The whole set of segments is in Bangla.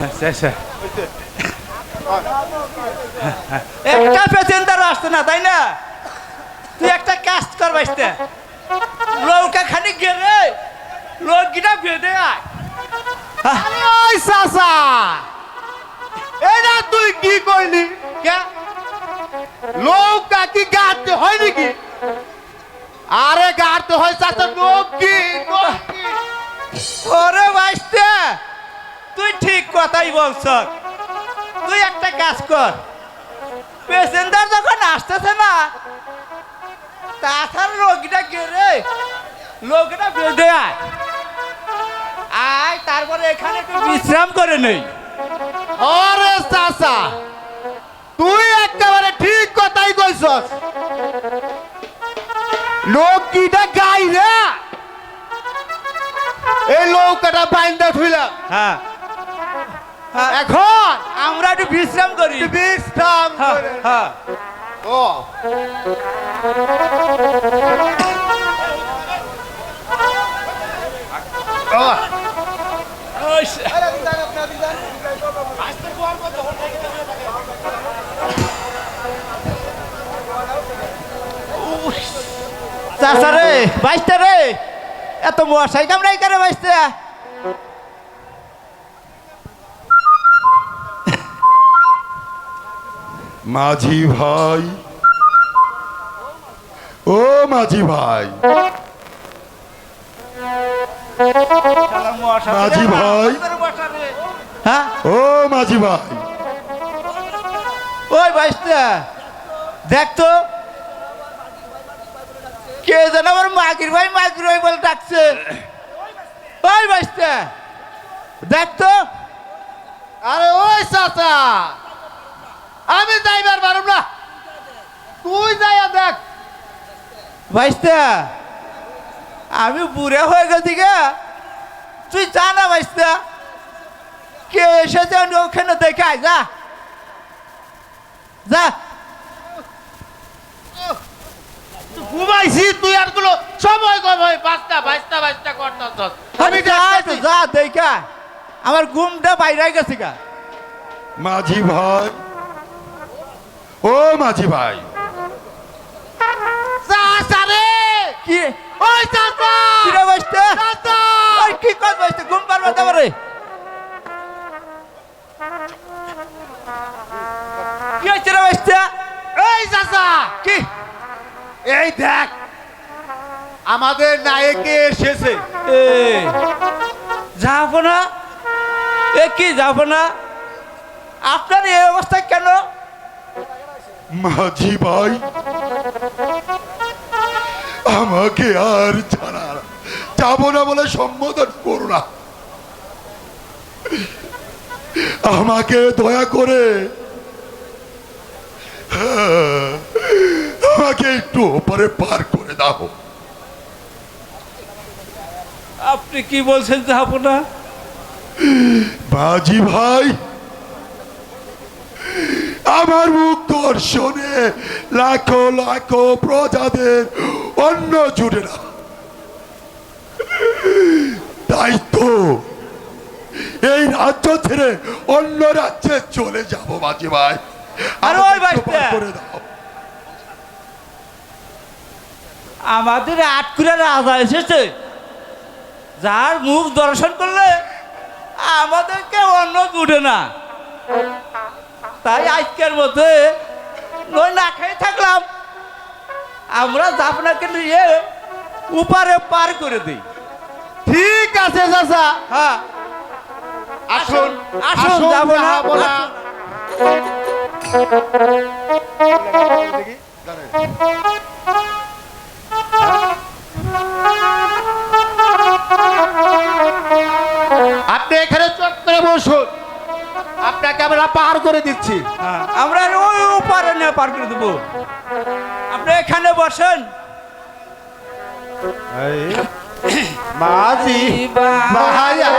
আচ্ছা আচ্ছা একটা প্যাসেঞ্জার আসছে না তাই না তুই একটা কাজ কর বাইসতে নৌকা খানি গেলে লোকগিটা বেঁধে আয় ওই চাচা এটা তুই কি কইলি কে নৌকা কি গাড়তে হয় নাকি আরে গাড়তে হয় চাচা নৌকি নৌকি। ওরে বাইসতে তুই ঠিক কথাই বলছ। তুই একটা কাজ কর। প্যাসেঞ্জার যখন আসতেছে না তাছাড়া লোকটা গেলে লোকটা বেঁধে আয়। আয় তারপরে এখানে একটু বিশ্রাম করে নেই। চাচা তুই একেবারে ঠিক কথাই কইছস। নৌকিটা গাই রে এই নৌকাটা বাইন্দা থুইলাম হ্যাঁ হ্যাঁ, এখন আমরা একটু বিশ্রাম করি। বিশ্রাম হ্যাঁ। হ্যাঁ। ও। ওই রে বাইসতে রে। এত মশাই কামড়াই করে বাইসতে মাঝি ভাই। ও মাঝি ভাই। মাঝি ভাই। হ্যাঁ? ও মাঝি ভাই। ওই বাইসতে দেখ তো কে যেন আমার মাগির ভাই মাগির ভাই বলে ডাকছে। ওই বাইসতে দেখ তো। আরে ওই চাচা। আমি যাইবার পারব না। তুই যাইয়া দেখ। বাইসতে আমি বুড়ে হয়ে গেছি গে। তুই যা না বাইসতে কে এসেছে আমি ওখানে দেখে আয় যা। যা। ঘুমাইছি তুই আরগুলো সময় কম হয়। পাঁচটা বাইশটা বাইশটা করতাস আমি যা তো যা দেখে আমার ঘুমটা বাইরে গেছে গা। মাঝি ভাই ও মাঝি ভাই। কি? ওই চাচা! কি রে বাইসতে চাচা! ওই কি কর ঘুম পারবে তারপরে কি রে এই চাচা! কি? এই দেখ আমাদের নায়কে এসেছে। এ যাব না? এ কি যাব না? আপনার এই অবস্থা কেন? মাঝি ভাই আমাকে আর ছাড়া যাব না বলে সম্বোধন করো না। আমাকে দয়া করে আমাকে একটু ওপরে পার করে দাও। আপনি কি বলছেন যাব না বাজি ভাই আমার মুখ দর্শনে লাখো লাখো প্রজাদের অন্য জুড়ে না। তাই তো এই রাজ্য ছেড়ে অন্য রাজ্যে চলে যাব বাজি ভাই? করে দাও। আমাদের আটকুরা রাজা এসেছে। যার মুখ দর্শন করলে আমাদেরকে অন্য জুড়ে না। তাই আজকের মধ্যে নই না খেয়ে থাকলাম। আমরা আপনাকে নিয়ে উপারে পার করে দিই। ঠিক আছে চাচা। হ্যাঁ। আসুন আসুন যাব না। আসুন। আপনি এখানে চট করে বসুন। আমরা পার করে দিচ্ছি। হ্যাঁ, আমরা ওই পারে না পার করে দেবো। আপনি এখানে বসেন। মাঝি ভাইয়া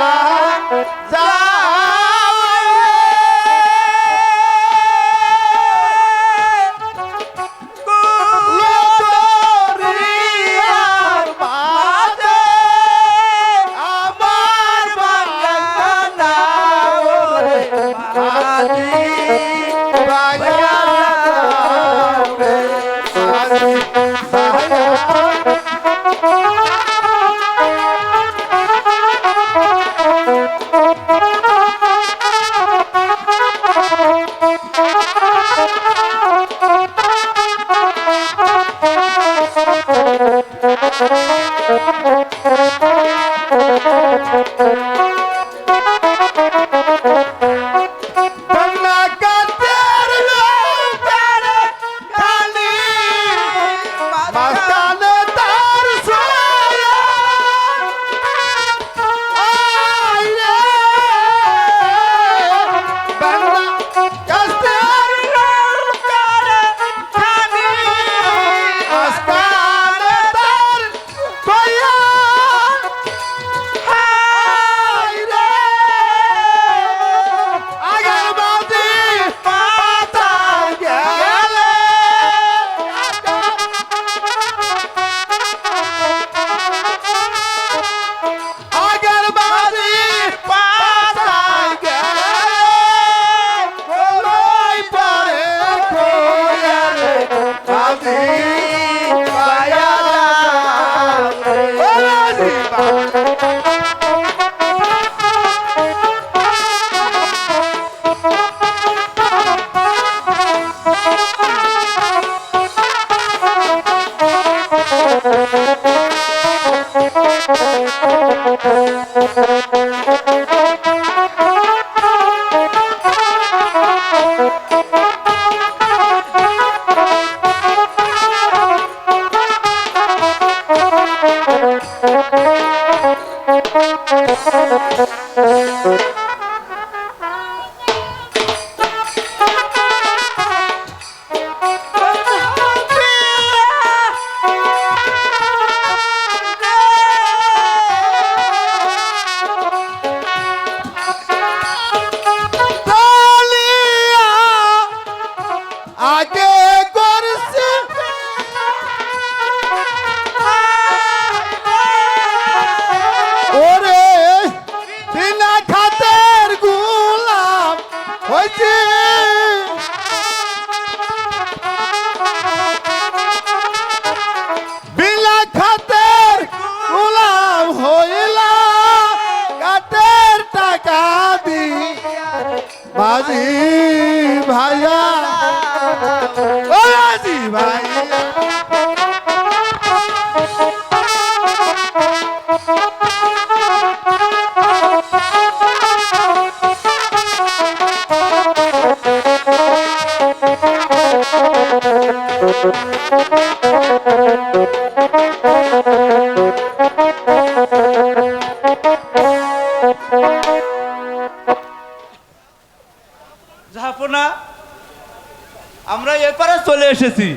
এসেছি।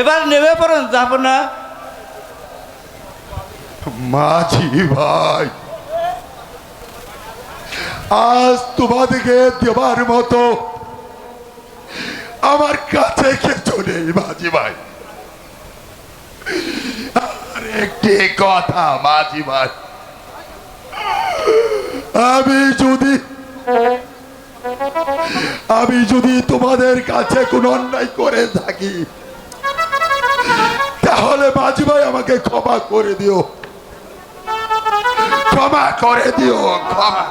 এবার নেমে পড়ুন জাহাপনা মাঝি ভাই, আজ তোমাদেরকে দেবার মতো আমার কাছে কিছু নেই, মাঝি ভাই। আর একটি কথা, মাঝি ভাই। আমি যদি আমি যদি তোমাদের কাছে কোনো অন্যায় করে থাকি, তাহলে মাঝি ভাই আমাকে ক্ষমা করে দিও। ক্ষমা করে দিও, ক্ষমা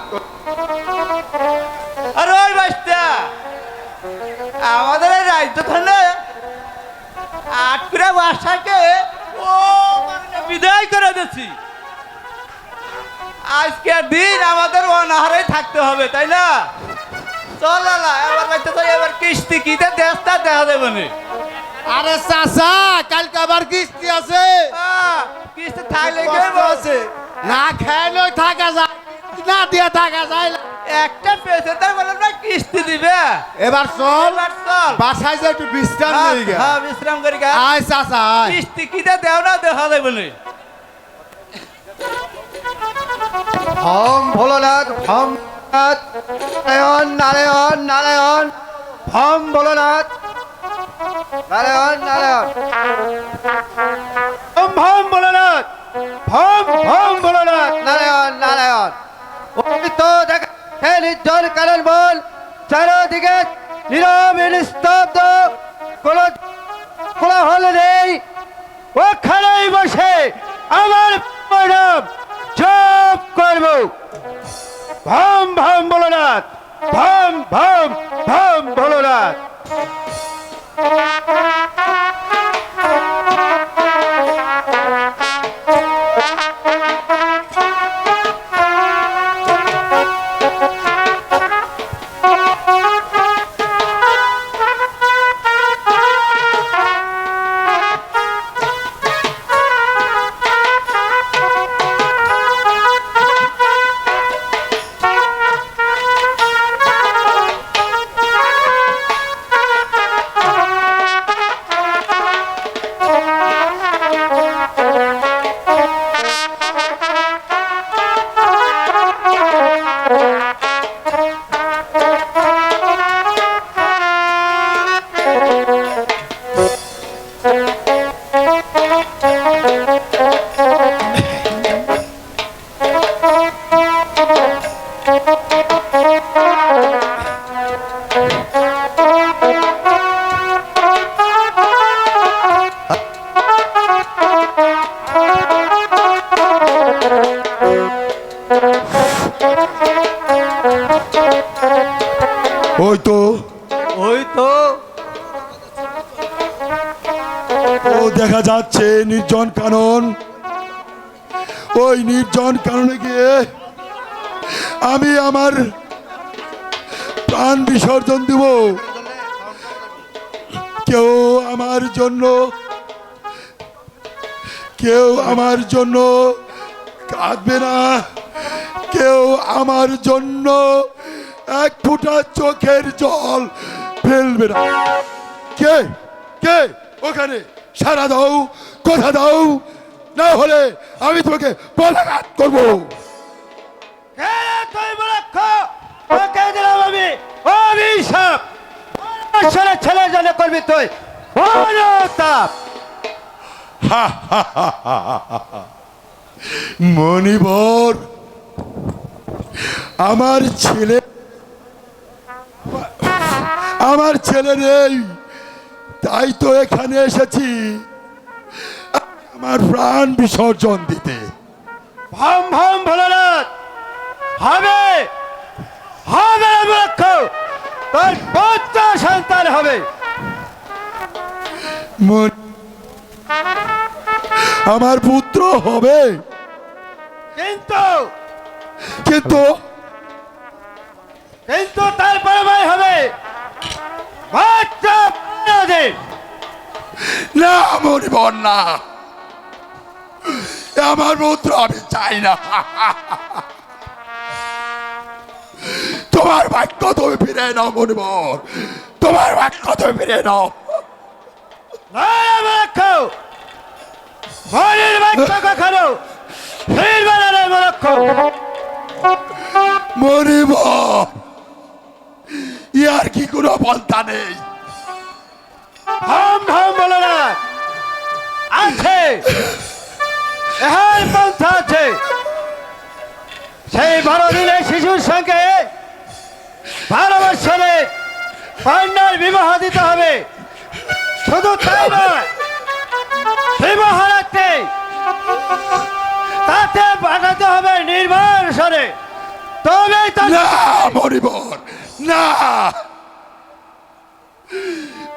আমাদের এই রাজ্য থানে আটকুড়া বাসাকে মানে বিদায় করে দিচ্ছি আজকের দিন আমাদের অনাহারে থাকতে হবে, তাই না? চল লালা এবার বাচ্চা তো এবার কিস্তি কিতে দেশটা দেখা দেবে নি। আরে চাচা কালকে আবার কিস্তি আছে। কিস্তি থাকলে কি আছে। না খেয়ে থাকা যায় না দিয়ে থাকা যায় না। একটা পেশেন্টার বলে না কিস্তি দিবে। এবার চল বাসায় যে একটু বিশ্রাম হ্যাঁ, নিয়ে গে। হ্যাঁ, বিশ্রাম করি গা। আয় চাচা কিস্তি কিতে দেও না দেখা দেবে নি। হম ভোলানাথ হম নাথ নারায়ণ নারায়ণ নারায়ণ হম ভোলানাথ, নারায়ণ নারায়ণ। হম হম ভোলানাথ হম হম ভোলানাথ, নারায়ণ নারায়ণ। কারণ বল, চারোদিকে নীরব নিস্তব্ধ, কোনো কোলাহল নেই বসে আমার প্রণাম, জপ করব। ভাম ভাম ভোলানাথ ভাম ভাম ভাম ভোলনাথ ওই তো। ওই তো। ও দেখা যাচ্ছে নির্জন কানন। ওই নির্জন কাননে গিয়ে আমি আমার প্রাণ বিসর্জন দিব। কেউ আমার জন্য কেউ আমার জন্য কাঁদবে না। কেউ আমার জন্য এক ফোঁটা চোখের জল ফেলবে না। কে? কে? ওখানে সারা দাও কথা দাও না হলে আমি তোমাকে বলাঘাত করব। তোকে ছেলে ছেলে করবি তুই মণিবর আমার ছেলে আমার ছেলে নেই। তাই তো এখানে এসেছি। আমার প্রাণ বিসর্জন দিতে। ভাম ভাম ভোলানাথ। হবে। হবে মূর্খ। তোর পুত্র সন্তান হবে। মন- আমার পুত্র হবে। কিন্তু কিন্তু কিন্তু তার পরমাই হবে না মরিবর না। আমার পুত্র আমি চাই না। তোমার বাক্য তুমি ফিরে নাও মরিবর তোমার বাক্য তুমি ফিরে নাও। মূর্খ মনির বাক্য কখনো ফিরবে না রে মূর্খ মরিবর ইয়ার কি কোনো বলতা নেই। ভাম ভাম বলো না। আছে। এহার পন্থা আছে। সেই শিশুর সঙ্গে বৎসরে কন্যার বিবাহ দিতে হবে। শুধু তাই নয় বিবাহ রাখতে তাতে পাঠাতে হবে নির্ভর সরে তবেই তো না মরিবর না!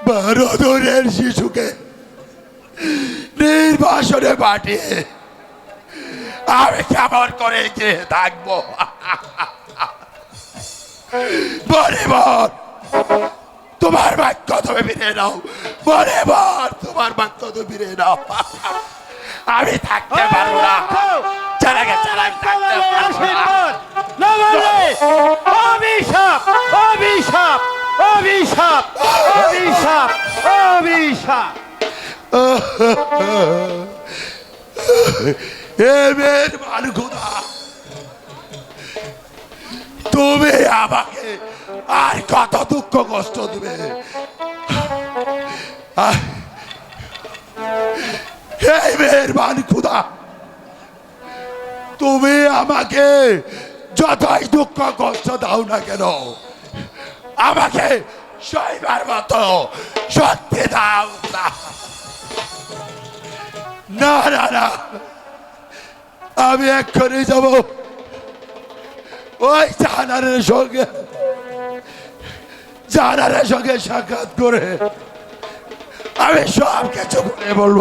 বারো দূরের শিশুকে নির্বাসনে পাঠিয়ে আমি কেমন করে গিয়ে থাকব? তোমার বাক্য তুমি ফিরে নাও। মরিবর তোমার বাক্য তুমি ফিরে নাও। আমি থাকতে পারব না। চলে গেছে আমি থাকতে পারব না। অভিশাপ অভিশাপ অভিশাপ অভিশাপ অভিশাপ। এ মালগুদা তুমি আমাকে আর কত দুঃখ কষ্ট দেবে? এই মেয়ের খুদা, তুমি আমাকে যতই দুঃখ কষ্ট দাও না কেন, আমাকে সইবার মতো সত্যি দাও না। না না আমি এক্ষুনি যাব ওই জাহানারের সঙ্গে জাহানারের সঙ্গে সাক্ষাৎ করে আমি সব কিছু করে বলব।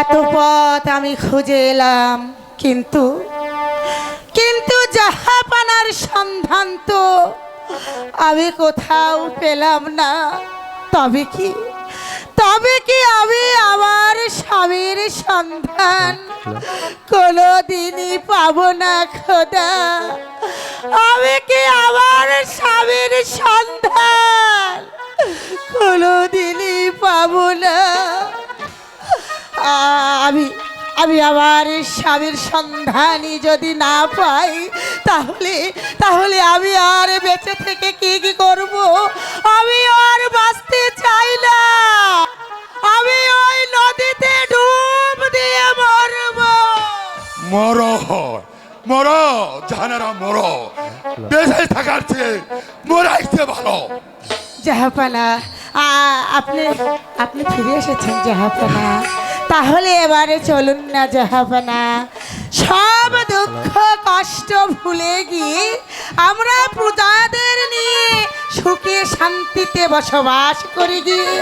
এত পথ আমি খুঁজে এলাম। কিন্তু? কিন্তু জাহাপানার সন্ধান তো আমি কোথাও পেলাম না। তবে কি? তবে কি আমি আমার স্বামীর সন্ধান? কোনো দিনই পাবো না খোদা। আমি কি আমার স্বামীর সন্ধান? কোনো দিনই পাবো না। আমি আমি আমার স্বামীর সন্ধানই যদি না পাই, তাহলে তাহলে আমি আর বেঁচে থেকে কি কি করব? আমি আর বাঁচতে চাই না। আমি ওই নদীতে ডুব দিয়ে মরব। মর মর, জাহানারা মর। বেঁচে থাকার চেয়ে মরাইতে ভালো। জাহাপানা আপনি আপনি ফিরে এসেছেন জাহাপানা। তাহলে এবারে চলুন না জাহাপানা। সব দুঃখ কষ্ট ভুলে গিয়ে আমরা প্রজাদের নিয়ে সুখে শান্তিতে বসবাস করি গিয়ে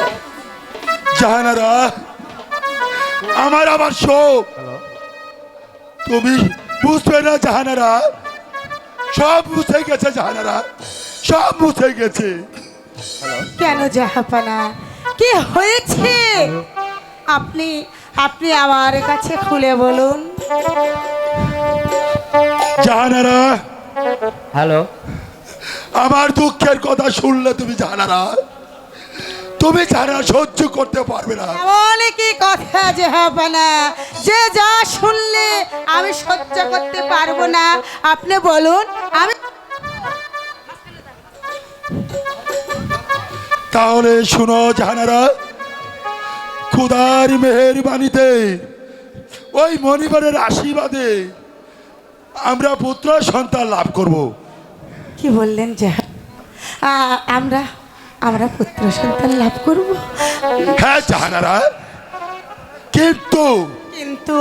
জাহানারা আমার আবার শোক। তুমি বুঝবে না জাহানারা? সব মুছে গেছে জাহানারা সব মুছে গেছে। কেন জাহাপানা? কি হয়েছে? আপনি আপনি আমার কাছে খুলে বলুন। জাহানারা। হ্যালো। আমার দুঃখের কথা শুনলে তুমি জাহানারা। তুমি জাহানারা সহ্য করতে পারবে না। এমন কি কথা যে হবে না যে যা শুনলে আমি সহ্য করতে পারব না। আপনি বলুন আমি তাহলে শুনো জাহানারা খুদার মেহেরবানিতে ওই মণিবারের আশীর্বাদে আমরা পুত্র সন্তান লাভ করব। কি বললেন যে আ- আমরা আমরা পুত্র সন্তান লাভ করব? হ্যাঁ জাহানারা কিন্তু কিন্তু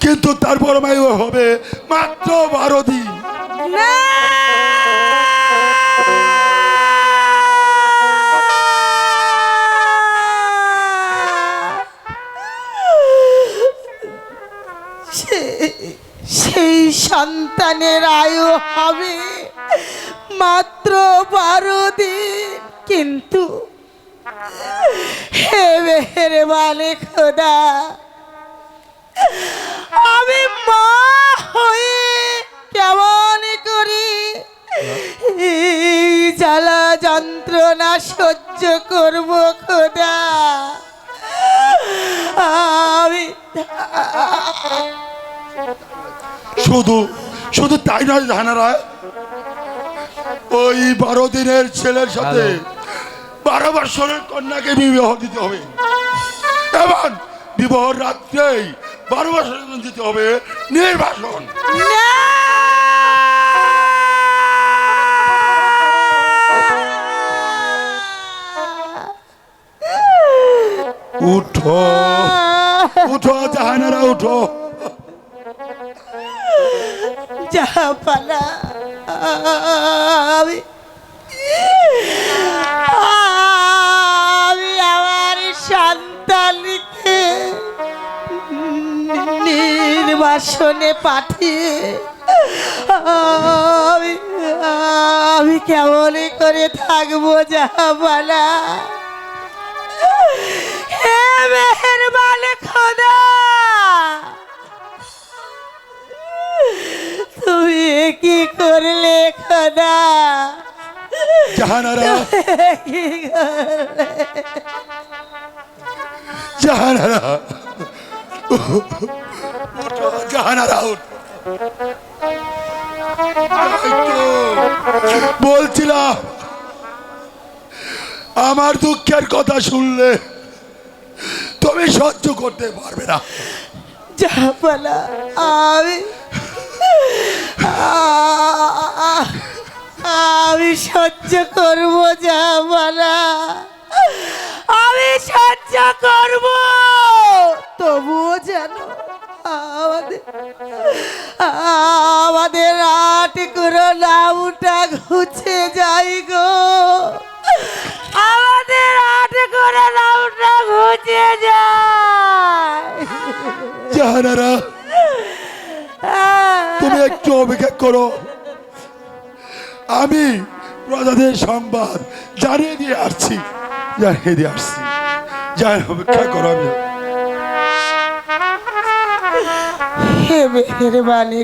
কিন্তু তারপর মায়ু হবে মাত্র বারো দিন। না! সেই সন্তানের আয়ু হবে মাত্র বারো দিন। কিন্তু মানে খোদা, আমি মা হয়ে কেমন করি? এই জ্বালা যন্ত্রণা সহ্য করব খোদা। আমি শুধু শুধু তাই নয় জাহানারা ওই বারো দিনের ছেলের সাথে বারো বছরের কন্যাকে বিবাহ দিতে হবে। এবং বিবাহ রাত্রেই বারো বছরের দিতে হবে নির্বাসন। উঠো। উঠো জাহানারা উঠো। জাহাপানা আমি আমি আমার সন্তানকে নির্বাসনে পাঠিয়ে। আমি আমি কেমন করে থাকব জাহাপানা হে মেহরবান খোদা! তুমি কি করলে খোদা? জাহানারা? জাহানারা। জাহানারা বলছিলাম আমার দুঃখের কথা শুনলে তুমি সহ্য করতে পারবে না। জাহাপানা আমি আমি সহ্য করব জাহাপানা আমি সহ্য করব। তবুও যেন আমাদের আমাদের আট করে নামটা ঘুচে যাই গো। আমাদের আট করে নামটা ঘুচে যায়। জাহানারা তুমি একটু অপেক্ষা করো। আমি প্রজাদের সংবাদ জানিয়ে দিয়ে আসছি। জানিয়ে দিয়ে আসছি। যাই অপেক্ষা করো আমি। হে মেহরবানি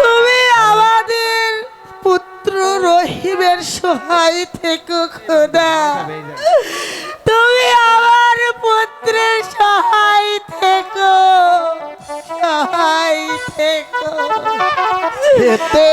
তুমি আমাদের পুত্র রহিমের সহায় থেকো খোদা। এতে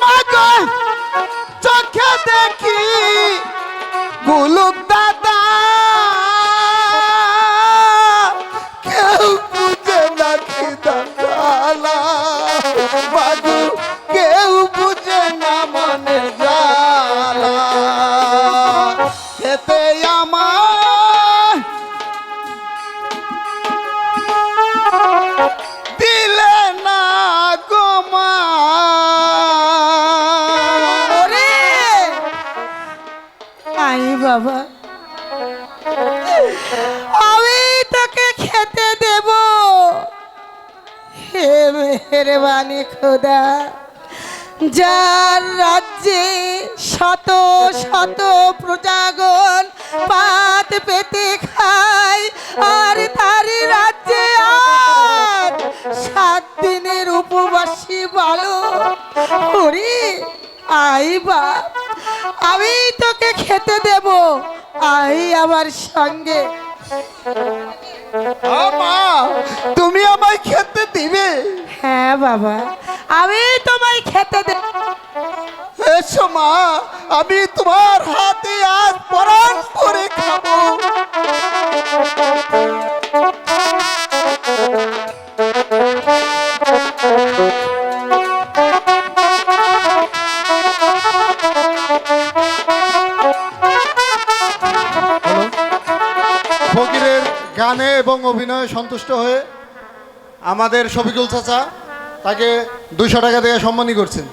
মাগো বাবা। আমি তোকে খেতে দেব। হে মেহরবানি খোদা, যার রাজ্যে শত শত প্রজাগণ পাত পেতে খায়, আর তার রাজ্যে আজ সাত দিনের উপবাসী বলো হরি, আই আমি তোকে খেতে দেব। আই আমার সঙ্গে। মা তুমি আমায় খেতে দিবে? হ্যাঁ বাবা আমি তোমায় খেতে দেব এসো মা আমি তোমার হাতে আজ পরাণ করে খাব। এবং অভিনয়ে সন্তুষ্ট হয়ে আমাদের শফিকুল চাচা তাকে দুইশো টাকা দিয়ে সম্মানী করছেন।